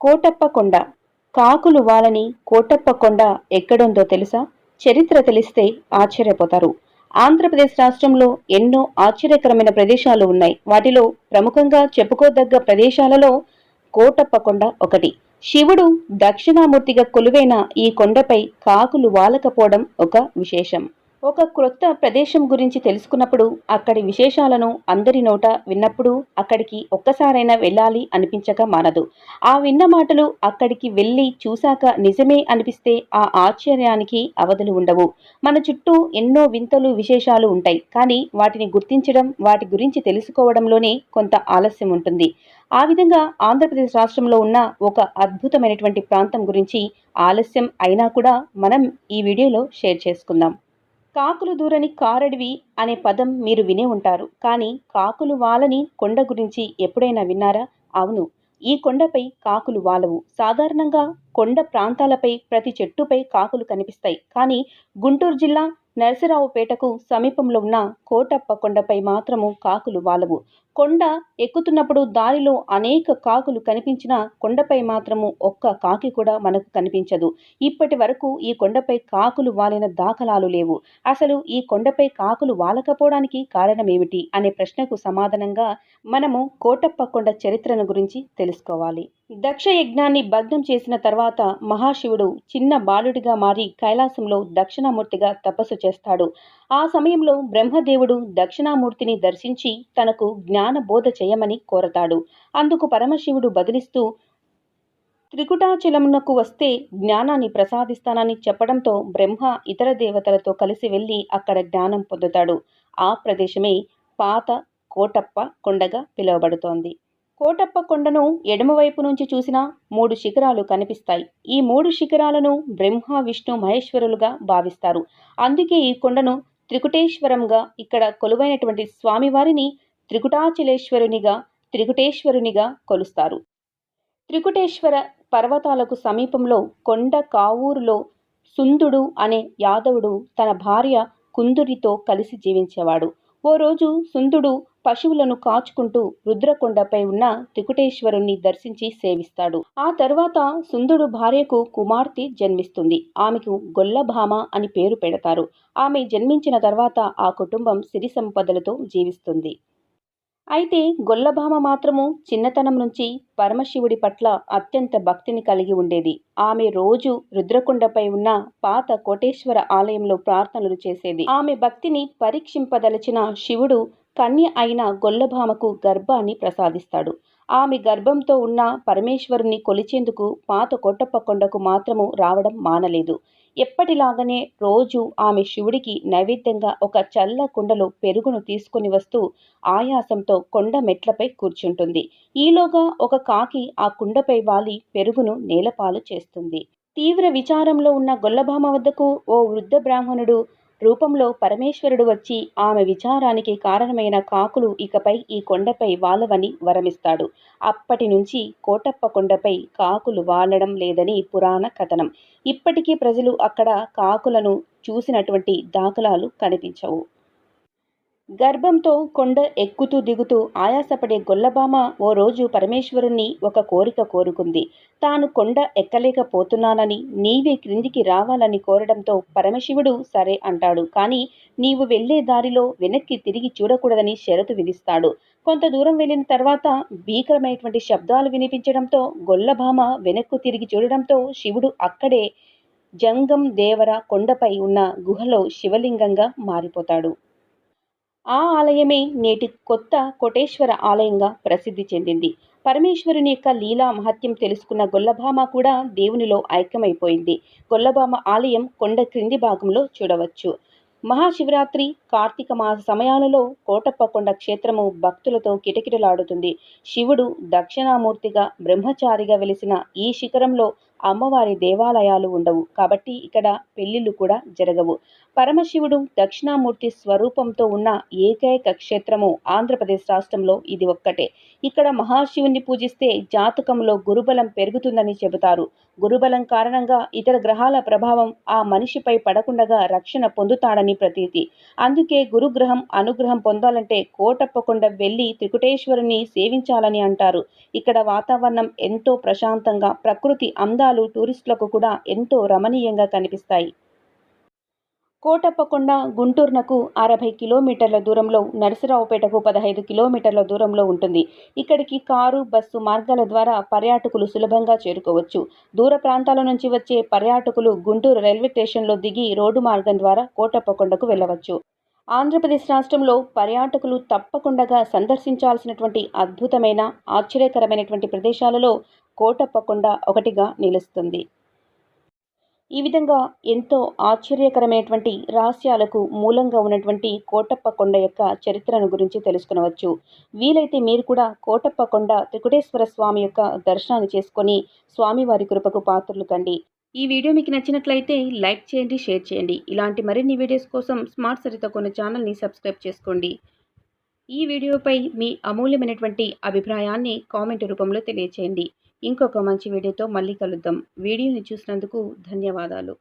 కోటప్ప కొండ. కాకులు వాలని కోటప్ప కొండ ఎక్కడుందో తెలుసా? చరిత్ర తెలిస్తే ఆశ్చర్యపోతారు. ఆంధ్రప్రదేశ్ రాష్ట్రంలో ఎన్నో ఆశ్చర్యకరమైన ప్రదేశాలు ఉన్నాయి. వాటిలో ప్రముఖంగా చెప్పుకోదగ్గ ప్రదేశాలలో కోటప్ప కొండ ఒకటి. శివుడు దక్షిణామూర్తిగా కొలువైన ఈ కొండపై కాకులు వాలకపోవడం ఒక విశేషం. ఒక క్రొత్త ప్రదేశం గురించి తెలుసుకున్నప్పుడు అక్కడి విశేషాలను అందరి నోట విన్నప్పుడు అక్కడికి ఒక్కసారైనా వెళ్ళాలి అనిపించక మానదు. ఆ విన్న మాటలు అక్కడికి వెళ్ళి చూశాక నిజమే అనిపిస్తే ఆ ఆశ్చర్యానికి అవధులు ఉండవు. మన చుట్టూ ఎన్నో వింతలు విశేషాలు ఉంటాయి. కానీ వాటిని గుర్తించడం వాటి గురించి తెలుసుకోవడంలోనే కొంత ఆలస్యం ఉంటుంది. ఆ విధంగా ఆంధ్రప్రదేశ్ రాష్ట్రంలో ఉన్న ఒక అద్భుతమైనటువంటి ప్రాంతం గురించి ఆలస్యం అయినా కూడా మనం ఈ వీడియోలో షేర్ చేసుకుందాం. కాకులు దూరని కారడివి అనే పదం మీరు వినే ఉంటారు. కానీ కాకులు వాలని కొండ గురించి ఎప్పుడైనా విన్నారా? అవును. ఈ కొండపై కాకులు వాలవు. సాధారణంగా కొండ ప్రాంతాలపై ప్రతి చెట్టుపై కాకులు కనిపిస్తాయి. కానీ గుంటూరు జిల్లా నరసరావుపేటకు సమీపంలో ఉన్న కోటప్ప కొండపై మాత్రము కాకులు వాలవు. కొండ ఎక్కుతున్నప్పుడు దారిలో అనేక కాకులు కనిపించినా కొండపై మాత్రము ఒక్క కాకి కూడా మనకు కనిపించదు. ఇప్పటి వరకు ఈ కొండపై కాకులు వాలిన దాఖలాలు లేవు. అసలు ఈ కొండపై కాకులు వాలకపోవడానికి కారణమేమిటి అనే ప్రశ్నకు సమాధానంగా మనము కోటప్ప కొండ చరిత్రను గురించి తెలుసుకోవాలి. దక్ష యజ్ఞాన్ని భగ్నం చేసిన తర్వాత మహాశివుడు చిన్న బాలుడిగా మారి కైలాసంలో దక్షిణామూర్తిగా తపస్సు చేస్తాడు. ఆ సమయంలో బ్రహ్మదేవుడు దక్షిణామూర్తిని దర్శించి తనకు జ్ఞాన జ్ఞానబోధ చేయమని కోరతాడు. అందుకు పరమశివుడు బదిలిస్తూ త్రికుటాచలమునకు వస్తే జ్ఞానాన్ని ప్రసాదిస్తానని చెప్పడంతో బ్రహ్మ ఇతర దేవతలతో కలిసి వెళ్ళి అక్కడ జ్ఞానం పొందుతాడు. ఆ ప్రదేశమే పాత కోటప్ప కొండగా పిలువబడుతోంది. కోటప్ప కొండను ఎడమవైపు నుంచి చూసినా మూడు శిఖరాలు కనిపిస్తాయి. ఈ మూడు శిఖరాలను బ్రహ్మ విష్ణు మహేశ్వరులుగా భావిస్తారు. అందుకే ఈ కొండను త్రికుటేశ్వరంగా ఇక్కడ కొలువైనటువంటి స్వామివారిని త్రికుటాచలేశ్వరునిగా త్రికుటేశ్వరునిగా కొలుస్తారు. త్రికుటేశ్వర పర్వతాలకు సమీపంలో కొండ కావూరులో సుందుడు అనే యాదవుడు తన భార్య కుందురితో కలిసి జీవించేవాడు. ఓ రోజు సుందుడు పశువులను కాచుకుంటూ రుద్రకొండపై ఉన్న త్రికుటేశ్వరుణ్ణి దర్శించి సేవిస్తాడు. ఆ తర్వాత సుందుడు భార్యకు కుమార్తె జన్మిస్తుంది. ఆమెకు గొల్లభామ అని పేరు పెడతారు. ఆమె జన్మించిన తర్వాత ఆ కుటుంబం సిరి సంపదలతో జీవిస్తుంది. అయితే గొల్లభామ మాత్రము చిన్నతనం నుంచి పరమశివుడి పట్ల అత్యంత భక్తిని కలిగి ఉండేది. ఆమె రోజు రుద్రకొండపై ఉన్న పాత కోటేశ్వర ఆలయంలో ప్రార్థనలు చేసేది. ఆమె భక్తిని పరీక్షింపదలచిన శివుడు కన్య అయిన గొల్లభామకు గర్భాన్ని ప్రసాదిస్తాడు. ఆమె గర్భంతో ఉన్న పరమేశ్వరుని కొలిచేందుకు పాత కొట్టప్ప కొండకు మాత్రము రావడం మానలేదు. ఎప్పటిలాగానే రోజు ఆమె శివుడికి నైవేద్యంగా ఒక చల్ల కుండలో పెరుగును తీసుకుని వస్తూ ఆయాసంతో కొండ మెట్లపై కూర్చుంటుంది. ఈలోగా ఒక కాకి ఆ కుండపై వాలి పెరుగును నేలపాలు చేస్తుంది. తీవ్ర విచారంలో ఉన్న గొల్లభామ వద్దకు ఓ వృద్ధ బ్రాహ్మణుడు రూపంలో పరమేశ్వరుడు వచ్చి ఆమె విచారానికి కారణమైన కాకులు ఇకపై ఈ కొండపై వాలవని వరమిస్తాడు. అప్పటి నుంచి కోటప్ప కొండపై కాకులు వాలడం లేదని పురాణ కథనం. ఇప్పటికీ ప్రజలు అక్కడ కాకులను చూసినటువంటి దాఖలాలు కనిపించవు. గర్భంతో కొండ ఎక్కుతూ దిగుతూ ఆయాసపడే గొల్లబామ ఓ రోజు పరమేశ్వరుణ్ణి ఒక కోరిక కోరుకుంది. తాను కొండ ఎక్కలేకపోతున్నానని నీవే క్రిందికి రావాలని కోరడంతో పరమశివుడు సరే అంటాడు. కానీ నీవు వెళ్ళే దారిలో వెనక్కి తిరిగి చూడకూడదని షరతు విధిస్తాడు. కొంత దూరం వెళ్ళిన తర్వాత భీకరమైనటువంటి శబ్దాలు వినిపించడంతో గొల్లభామ వెనక్కు తిరిగి చూడడంతో శివుడు అక్కడే జంగం దేవర కొండపై ఉన్న గుహలో శివలింగంగా మారిపోతాడు. ఆ ఆలయమే నేటి కొత్త కోటేశ్వర ఆలయంగా ప్రసిద్ధి చెందింది. పరమేశ్వరుని యొక్క లీలా మహత్యం తెలుసుకున్న గొల్లభామ కూడా దేవునిలో ఐక్యమైపోయింది. గొల్లభామ ఆలయం కొండ క్రింది భాగంలో చూడవచ్చు. మహాశివరాత్రి కార్తీక మాస సమయాలలో కోటప్పకొండ క్షేత్రము భక్తులతో కిటకిటలాడుతుంది. శివుడు దక్షిణామూర్తిగా బ్రహ్మచారిగా వెలిసిన ఈ శిఖరంలో అమ్మవారి దేవాలయాలు ఉండవు. కాబట్టి ఇక్కడ పెళ్ళిళ్ళు కూడా జరగవు. పరమశివుడు దక్షిణామూర్తి స్వరూపంతో ఉన్న ఏకైక క్షేత్రము ఆంధ్రప్రదేశ్ రాష్ట్రంలో ఇది ఒక్కటే. ఇక్కడ మహాశివుని పూజిస్తే జాతకంలో గురుబలం పెరుగుతుందని చెబుతారు. గురుబలం కారణంగా ఇతర గ్రహాల ప్రభావం ఆ మనిషిపై పడకుండగా రక్షణ పొందుతాడని ప్రతీతి. అందుకే గురుగ్రహం అనుగ్రహం పొందాలంటే కోటప్పకొండ వెళ్ళి త్రికుటేశ్వరుని సేవించాలని అంటారు. ఇక్కడ వాతావరణం ఎంతో ప్రశాంతంగా ప్రకృతి అందాలు టూరిస్టులకు కూడా ఎంతో రమణీయంగా కనిపిస్తాయి. కోటప్పకొండ గుంటూరునకు అరవై కిలోమీటర్ల దూరంలో నరసరావుపేటకు పదహైదు కిలోమీటర్ల దూరంలో ఉంటుంది. ఇక్కడికి కారు బస్సు మార్గాల ద్వారా పర్యాటకులు సులభంగా చేరుకోవచ్చు. దూర ప్రాంతాల నుంచి వచ్చే పర్యాటకులు గుంటూరు రైల్వే స్టేషన్లో దిగి రోడ్డు మార్గం ద్వారా కోటప్పకొండకు వెళ్ళవచ్చు. ఆంధ్రప్రదేశ్ రాష్ట్రంలో పర్యాటకులు తప్పకుండా సందర్శించాల్సినటువంటి అద్భుతమైన ఆశ్చర్యకరమైనటువంటి ప్రదేశాలలో కోటప్పకొండ ఒకటిగా నిలుస్తుంది. ఈ విధంగా ఎంతో ఆశ్చర్యకరమైనటువంటి రహస్యాలకు మూలంగా ఉన్నటువంటి కోటప్ప కొండ యొక్క చరిత్రను గురించి తెలుసుకునవచ్చు. వీలైతే మీరు కూడా కోటప్ప కొండ త్రికుటేశ్వర స్వామి యొక్క దర్శనాన్ని చేసుకొని స్వామివారి కృపకు పాత్రలు కండి ఈ వీడియో మీకు నచ్చినట్లయితే లైక్ చేయండి షేర్ చేయండి. ఇలాంటి మరిన్ని వీడియోస్ కోసం స్మార్ట్ సరిత కొన్ని ఛానల్ని సబ్స్క్రైబ్ చేసుకోండి. ఈ వీడియోపై మీ అమూల్యమైనటువంటి అభిప్రాయాన్ని కామెంట్ రూపంలో తెలియచేయండి. ఇంకొక మంచి వీడియోతో మళ్ళీ కలుద్దాం. వీడియోని చూసినందుకు ధన్యవాదాలు.